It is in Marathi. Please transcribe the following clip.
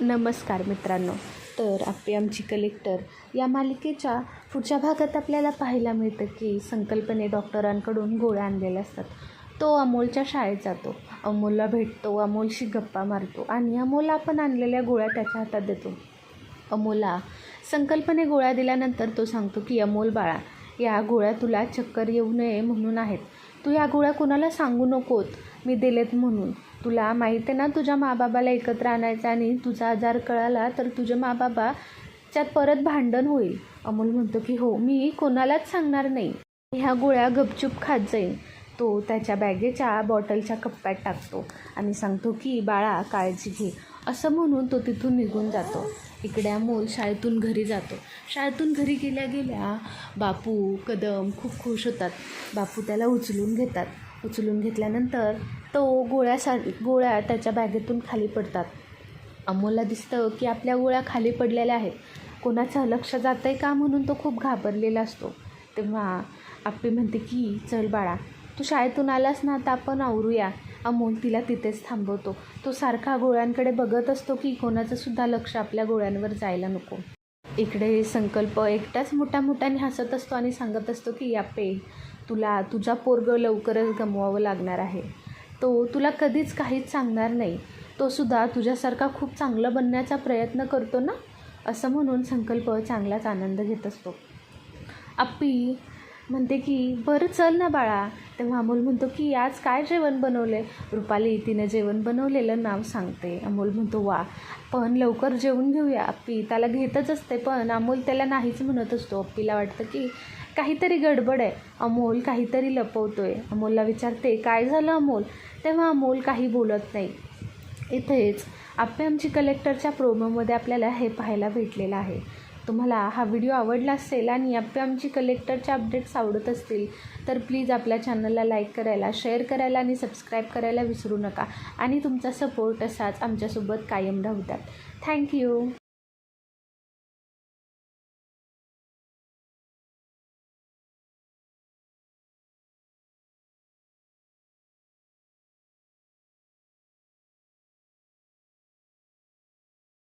नमस्कार मित्रांनो. तर आपली आमची कलेक्टर या मालिकेच्या पुढच्या भागात आपल्याला पाहायला मिळतं की संकल्पने डॉक्टरांकडून गोळ्या आणलेल्या असतात. तो अमोलच्या शाळेत जातो. अमोलला भेटतो अमोलशी गप्पा मारतो आणि अमोलला आपण आणलेल्या गोळ्या त्याच्या हातात देतो. अमोला संकल्पने गोळ्या दिल्यानंतर तो सांगतो की अमोल बाळा या गोळ्या तुला चक्कर येऊ नये म्हणून आहेत. तू या गोळ्या कुणाला सांगू नकोत? मी दिलेत म्हणून. तुला माहीत आहे ना तुझ्या माबाबाला एकत्र आणायचं आणि तुझा आजार कळाला तर तुझ्या माबाबाच्यात परत भांडण होईल. अमोल म्हणतो की हो मी कोणालाच सांगणार नाही. ह्या गोळ्या गपचूप खात जाईन. तो त्याच्या बॅगेच्या बॉटलच्या कप्प्यात टाकतो आणि सांगतो की बाळा काळजी घे. असं म्हणून तो तिथून निघून जातो. इकडे अमोल शाळेतून घरी जातो. शाळेतून घरी गेल्या गेल्या बापू कदम खूप खुश होतात. बापू त्याला उचलून घेतात. उचलून घेतल्यानंतर तो गोळ्या सा गोळ्या त्याच्या बॅगेतून खाली पडतात. अमोलला दिसतं की आपल्या गोळ्या खाली पडलेल्या आहेत. कोणाचं लक्ष जातं आहे का म्हणून तो खूप घाबरलेला असतो. तेव्हा आपली म्हणते की चल बाळा तू शाळेतून आलास ना आता आपण आवरूया. अमोल तिला तिथेच थांबवतो. तो सारखा गोळ्यांकडे बघत असतो की कोणाचंसुद्धा लक्ष आपल्या गोळ्यांवर जायला नको. इकडे संकल्प एकटाच मोठ्या मोठ्याने हसत असतो आणि सांगत असतो की यापे तुला तुझा पोरग लवकरच गमवावं लागणार आहे. तो तुला कधीच काहीच सांगणार नाही. तो सुद्धा तुझ्यासारखा खूप चांगलं बनण्याचा प्रयत्न करतो ना? असं म्हणून संकल्प चांगलाच आनंद घेत असतो. आप्पी म्हणते की बरं चल ना बाळा. तेव्हा अमोल म्हणतो की आज काय जेवण बनवले रुपाली तिने जेवण बनवलेलं नाव सांगते. अमोल म्हणतो वा पण लवकर जेवून घेऊया. अप्पी त्याला घेतच असते पण अमोल त्याला नाहीच म्हणत असतो. अप्पीला वाटतं की काहीतरी गडबड आहे. अमोल काहीतरी लपवतोय. अमोलला विचारते काय झालं अमोल? तेव्हा अमोल काही बोलत नाही. इथेच आप्पे आमची कलेक्टरच्या प्रोमोमध्ये आपल्याला हे पाहायला भेटलेलं आहे. तुम्हाला हा व्हिडिओ आवडला असेल आणि आपल्या आमची कलेक्टरच्या अपडेट्स आवडत असतील तर प्लीज आपल्या चॅनलला लाईक करायला शेअर करायला आणि सबस्क्राईब करायला विसरू नका. आणि तुमचा सपोर्ट असाच आमच्यासोबत कायम राहू द्यात. थँक्यू